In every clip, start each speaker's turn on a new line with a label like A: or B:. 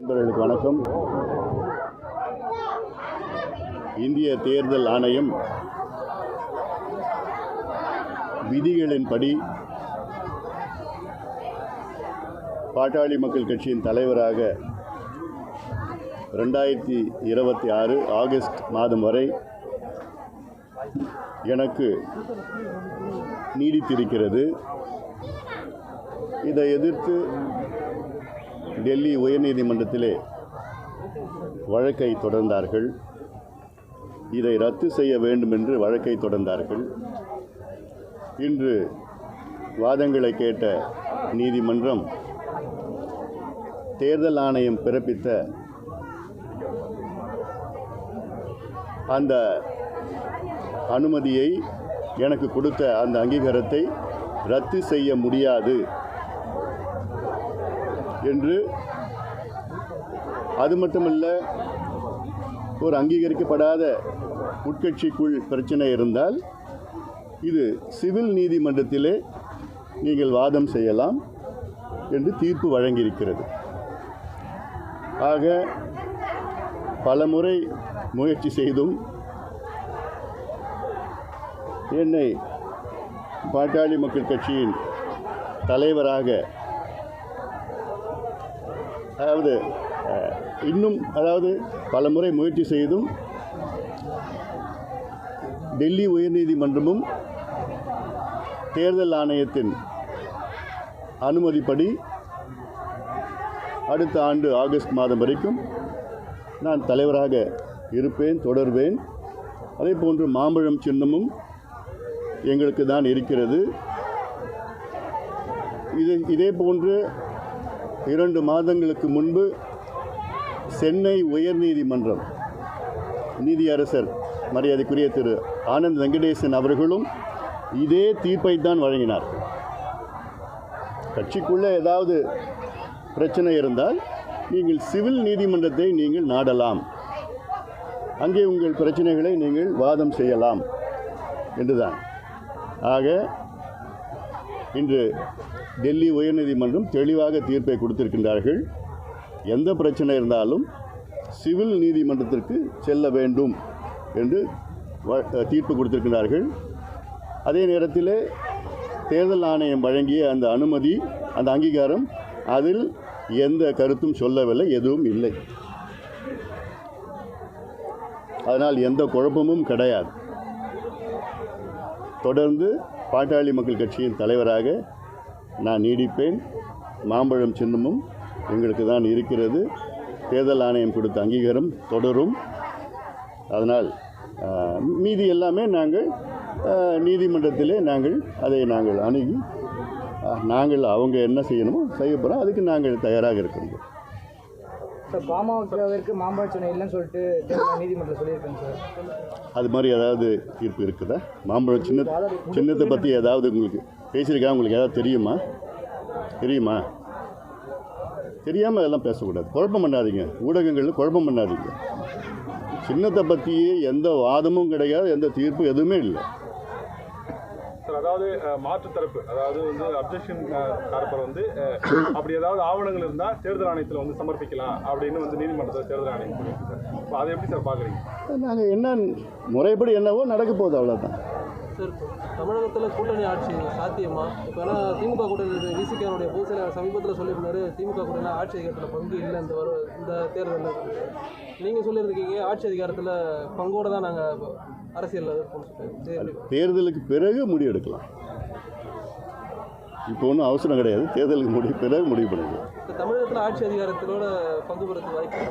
A: நண்பர்களுக்கு வணக்கம். இந்திய தேர்தல் ஆணையம் விதிகளின்படி பாட்டாளி மக்கள் கட்சியின் தலைவராக ரெண்டாயிரத்தி இருபத்தி ஆறு ஆகஸ்ட் மாதம் வரை எனக்கு நீடித்திருக்கிறது. இதை எதிர்த்து டெல்லி உயர்நீதிமன்றத்திலே வழக்கை தொடர்ந்தார்கள். இதை ரத்து செய்ய வேண்டும் என்று வழக்கை தொடர்ந்தார்கள். இன்று வாதங்களை கேட்ட நீதிமன்றம் தேர்தல் ஆணையம் பிறப்பித்த அந்த அனுமதியை எனக்கு கொடுத்த அந்த அங்கீகாரத்தை ரத்து செய்ய முடியாது. என்று அது மட்டுமல்ல ஒரு அங்கீகரிக்கப்படாத உட்கட்சிக்குள் பிரச்சனை இருந்தால் இது சிவில் நீதிமன்றத்திலே நீங்கள் வாதம் செய்யலாம் என்று தீர்ப்பு வழங்கியிருக்கிறது. ஆக பலமுறை முயற்சி செய்தும் என்னை பாட்டாளி மக்கள் கட்சியின் தலைவராக அதாவது இன்னும் அதாவது பல முறை முயற்சி செய்தும் டெல்லி உயர்நீதிமன்றமும் தேர்தல் ஆணையத்தின் அனுமதிப்படி அடுத்த ஆண்டு ஆகஸ்ட் மாதம் வரைக்கும் நான் தலைவராக இருப்பேன் தொடர்வேன். அதே போன்று மாம்பழம் சின்னமும் எங்களுக்கு தான் இருக்கிறது. இது இதே போன்று இரண்டு மாதங்களுக்கு முன்பு சென்னை உயர்நீதிமன்றம் நீதியரசர் மரியாதைக்குரிய திரு ஆனந்த் வெங்கடேசன் அவர்களும் இதே தீர்ப்பை தான் வழங்கினார். கட்சிக்குள்ளே ஏதாவது பிரச்சனை இருந்தால் நீங்கள் சிவில் நீதிமன்றத்தை நீங்கள் நாடலாம். அங்கே உங்கள் பிரச்சனைகளை நீங்கள் வாதம் செய்யலாம். என்றுதான். ஆக இன்று டெல்லி உயர்நீதிமன்றம் தெளிவாக தீர்ப்பை கொடுத்திருக்கின்றார்கள். எந்த பிரச்சனை இருந்தாலும் சிவில் நீதிமன்றத்திற்கு செல்ல வேண்டும் என்று வ- தீர்ப்பு கொடுத்திருக்கிறார்கள் அதே நேரத்தில் தேர்தல் ஆணையம் வழங்கிய அந்த அனுமதி அந்த அங்கீகாரம் அதில் எந்த கருத்தும் சொல்லவில்லை எதுவும் இல்லை. அதனால் எந்த குழப்பமும் கிடையாது. தொடர்ந்து பாட்டாளி மக்கள் கட்சியின் தலைவராக நான் நீடிப்பேன். மாம்பழம் சின்னமும் எங்களுக்கு தான் இருக்கிறது. தேர்தல் ஆணையம் கொடுத்த அங்கீகாரம் தொடரும். அதனால் மீதி எல்லாமே நாங்கள் நீதிமன்றத்திலே நாங்கள் அதை நாங்கள் அணுகி நாங்கள் அவங்க என்ன செய்யணுமோ செய்ய போகிறோம் அதுக்கு நாங்கள் தயாராக இருக்கிறோம்.
B: சார் பாமகவிற்கு மாம்பழச்சனை இல்லைன்னு சொல்லிட்டு நீதிமன்றம் சொல்லியிருக்கேங்க சார்.
A: அது மாதிரி ஏதாவது தீர்ப்பு இருக்குதா? மாம்பழம் சின்ன சின்னத்தை பற்றி ஏதாவது உங்களுக்கு பேசியிருக்கா? உங்களுக்கு ஏதாவது தெரியுமா? தெரியுமா? தெரியாமல் அதெல்லாம் பேசக்கூடாது. குழப்பம் பண்ணாதீங்க. ஊடகங்களில் குழப்பம் பண்ணாதீங்க. சின்னத்தை பற்றியே எந்த வாதமும் கிடையாது எந்த தீர்ப்பும் எதுவுமே இல்லை.
C: அதாவது அஹ், மாற்று தரப்பு அதாவது வந்து அப்ஜெக்ஷன் தரப்பர் வந்து அப்படி ஏதாவது ஆவணங்கள் இருந்தால் தேர்தல் ஆணையத்தில் வந்து சமர்ப்பிக்கலாம் அப்படின்னு வந்து நீதிமன்றத்தில் தேர்தல் ஆணையம் சார். இப்போ அதை எப்படி சார் பார்க்குறீங்க
A: நாங்கள் என்ன முறைப்படி என்னவோ நடக்க போகுது அவ்வளோதான்
D: சார் தமிழகத்தில் கூட்டணி ஆட்சி சாத்தியமா? இப்போ ஏன்னா திமுக கூட்டணி விசிகானுடைய பொதுச் சமீபத்தில் சொல்லியிருந்தாரு. திமுக கூட்டணி ஆட்சி அதிகாரத்தில் பங்கு இல்லை இந்த வர இந்த தேர்தலில் நீங்கள் சொல்லியிருக்கீங்க ஆட்சி அதிகாரத்தில் பங்கோடு தான் நாங்கள் அரசியலில்
A: தேர்தலுக்கு பிறகு முடிவெடுக்கலாம். இப்போ ஒன்றும் அவசரம் கிடையாது. தேர்தலுக்கு முடிவு பிறகு முடிவு பண்ணிக்கலாம்.
D: தமிழகத்தில் ஆட்சி அதிகாரத்திலோட பங்கு வாய்ப்பு?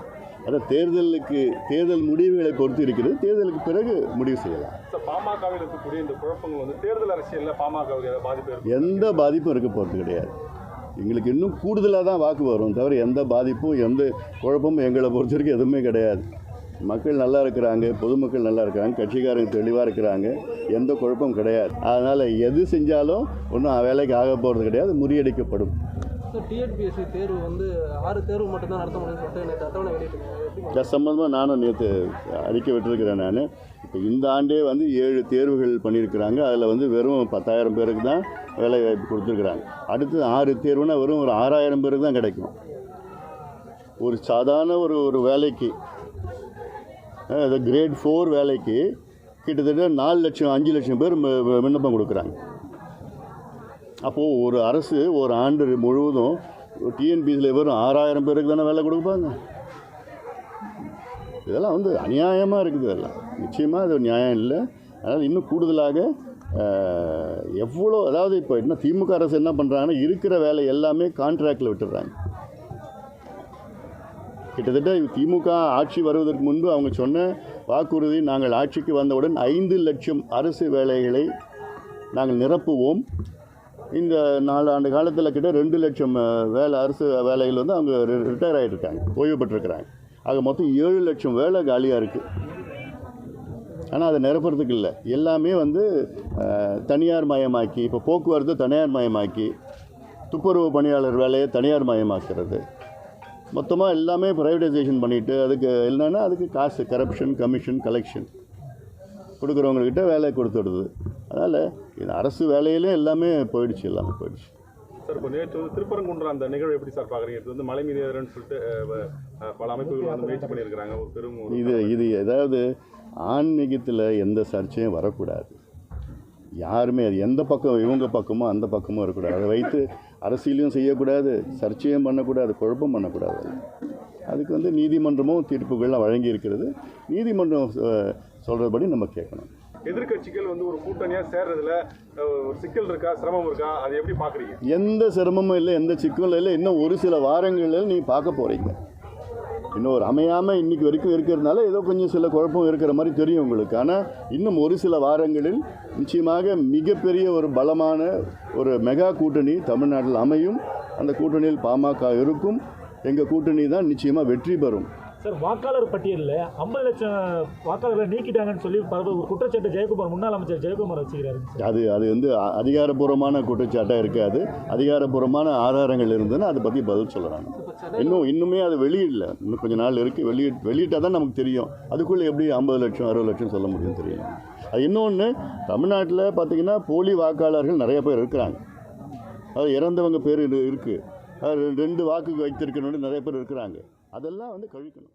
A: அதான் தேர்தலுக்கு தேர்தல் முடிவுகளை பொறுத்து இருக்கிறது. தேர்தலுக்கு பிறகு முடிவு செய்யலாம்.
C: பாமகவில் இருக்கக்கூடிய இந்த குழப்பங்கள் வந்து தேர்தல் அரசியலில் பாமகவுக்கு பாதிப்பு
A: எந்த பாதிப்பும் இருக்க போகிறது கிடையாது. எங்களுக்கு இன்னும் கூடுதலாக தான் வாக்கு வரும். தவிர எந்த பாதிப்பும் எந்த குழப்பமும் எங்களை பொறுத்த வரைக்கும் எதுவுமே கிடையாது. மக்கள் நல்லா இருக்கிறாங்க பொதுமக்கள் நல்லா இருக்கிறாங்க கட்சிக்காரங்க தெளிவாக இருக்கிறாங்க எந்த குழப்பமும் கிடையாது. அதனால் எது செஞ்சாலும் ஒன்றும் வேலைக்கு ஆக போகிறது கிடையாது முறியடிக்கப்படும்.
D: டிஎன்பிஎஸ்சி தேர்வு வந்து ஆறு தேர்வு மட்டும்தான் நடத்த முடியும்னு சொல்லிட்டு நேற்று அட்டவணை
A: சம்மந்தமாக நானும் நேற்று அறிக்கை விட்டுருக்கிறேன் நான். இப்போ இந்த ஆண்டே வந்து ஏழு தேர்வுகள் பண்ணியிருக்கிறாங்க. அதில் வந்து வெறும் பத்தாயிரம் பேருக்கு தான் வேலை வாய்ப்பு கொடுத்துருக்குறாங்க. அடுத்து ஆறு தேர்வுனா வெறும் ஒரு ஆறாயிரம் பேருக்கு தான் கிடைக்கும். ஒரு சாதாரண ஒரு ஒரு வேலைக்கு இந்த கிரேட் ஃபோர் வேலைக்கு கிட்டத்தட்ட நாலு லட்சம் அஞ்சு லட்சம் பேர் விண்ணப்பம் கொடுக்குறாங்க. அப்போது ஒரு அரசு ஒரு ஆண்டு முழுவதும் டிஎன்பிசியில் வெறும் ஆறாயிரம் பேருக்கு தானே வேலை கொடுப்பாங்க. இதெல்லாம் வந்து அநியாயமாக இருக்குது இதெல்லாம். நிச்சயமாக அது நியாயம் இல்லை. அதனால் இன்னும் கூடுதலாக எவ்வளோ அதாவது இப்போ என்ன திமுக அரசு என்ன பண்ணுறாங்கன்னா இருக்கிற வேலை எல்லாமே கான்ட்ராக்டில் விட்டுடுறாங்க. கிட்டத்தட்ட திமுக ஆட்சி வருவதற்கு முன்பு அவங்க சொன்ன வாக்குறுதி நாங்கள் ஆட்சிக்கு வந்தவுடன் ஐந்து லட்சம் அரசு வேலைகளை நாங்கள் நிரப்புவோம். இந்த நாலாண்டு ஆண்டு காலத்தில் கிட்ட ரெண்டு லட்சம் வேலை அரசு வேலைகள் வந்து அவங்க ரிட்டையர் ஆகிட்ருக்காங்க ஓய்வு பெற்றிருக்கிறாங்க. ஆக மொத்தம் ஏழு லட்சம் வேலை காலியாக இருக்குது ஆனால் அதை நிரப்புறதுக்கு இல்லை. எல்லாமே வந்து தனியார் மயமாக்கி இப்போ போக்குவரத்து தனியார் மயமாக்கி துப்புரவு பணியாளர் வேலையை தனியார் மயமாக்குறது. மொத்தமாக எல்லாமே ப்ரைவேடைசேஷன் பண்ணிவிட்டு அதுக்கு என்னென்னா அதுக்கு காசு கரப்ஷன் கமிஷன் கலெக்ஷன் கொடுக்குறவங்கக்கிட்ட வேலை கொடுத்துடுது அதனால் இது அரசு வேலையிலே எல்லாமே போயிடுச்சு எல்லாமே போயிடுச்சு.
C: சார் இப்போ நேற்று வந்து திருப்பரங்குன்ற அந்த நிகழ்வு எப்படி சார் பார்க்குறீங்க? இது வந்து மலை மீது ஏறுன்னு சொல்லிட்டு பல அமைப்புகள் வந்து முயற்சி பண்ணியிருக்கிறாங்க. ஒரு பெரும்
A: இது இது ஏதாவது ஆன்மீகத்தில் எந்த சர்ச்சையும் வரக்கூடாது. யாருமே அது எந்த பக்கம் இவங்க பக்கமோ அந்த பக்கமோ இருக்கக்கூடாது. அதை வைத்து அரசியலையும் செய்யக்கூடாது சர்ச்சையும் பண்ணக்கூடாது குழப்பம் பண்ணக்கூடாது. அதுக்கு வந்து நீதிமன்றமும் தீர்ப்புகள்லாம் வழங்கி இருக்கிறது நீதிமன்றம் அஹ், சொல்றபடி நம்ம கேட்கணும்.
C: எதிர்க்கட்சிகள் வந்து ஒரு கூட்டணியா சேர்றதுல ஒரு சிக்கல் இருக்கா சிரமம் இருக்கா? அது எப்படி பாக்குறீங்க
A: எந்த சிரமமும் இல்லை எந்த சிக்கலும் இல்லை. இன்னும் ஒரு சில வாரங்களில் நீங்கள் பார்க்க போகிறீங்க இன்னும் ஒரு அமையாமல் இன்னைக்கு வரைக்கும் இருக்கிறதுனால ஏதோ கொஞ்சம் சில குழப்பம் இருக்கிற மாதிரி தெரியும் உங்களுக்கு. ஆனால் இன்னும் ஒரு சில வாரங்களில் நிச்சயமாக மிகப்பெரிய ஒரு பலமான ஒரு மெகா கூட்டணி தமிழ்நாட்டில் அமையும். அந்த கூட்டணியில் பாமக இருக்கும். எங்கள் கூட்டணி தான் நிச்சயமாக வெற்றி பெறும்.
E: சார் வாக்காளர் பட்டியலில் ஐம்பது லட்சம் வாக்காளர்களை நீக்கிட்டாங்கன்னு சொல்லி ஒரு குற்றச்சாட்டு ஜெயக்குமார் முன்னாள் அமைச்சர் ஜெயக்குமார் வச்சுக்கிறாரு
A: அது அது வந்து அதிகாரப்பூர்வமான குற்றச்சாட்டாக இருக்காது. அதிகாரப்பூர்வமான ஆதாரங்கள் இருந்ததுன்னா அதை பற்றி பதில்
D: சென்னை
A: இன்னும் இன்னுமே அது வெளியிடல. இன்னும் கொஞ்சம் நாள் இருக்குது வெளியிட வெளியிட்டால் தான் நமக்கு தெரியும். அதுக்குள்ளே எப்படி ஐம்பது லட்சம் அறுபது லட்சம் சொல்ல முடியும் தெரியும். அது இன்னொன்று தமிழ்நாட்டில் பார்த்தீங்கன்னா போலி வாக்காளர்கள் நிறைய பேர் இருக்கிறாங்க. அது இறந்தவங்க பேர் இருக்குது அது ரெண்டு வாக்கு வைத்திருக்கணும்னு நிறைய பேர் இருக்கிறாங்க. அதெல்லாம் வந்து கழிக்கணும்.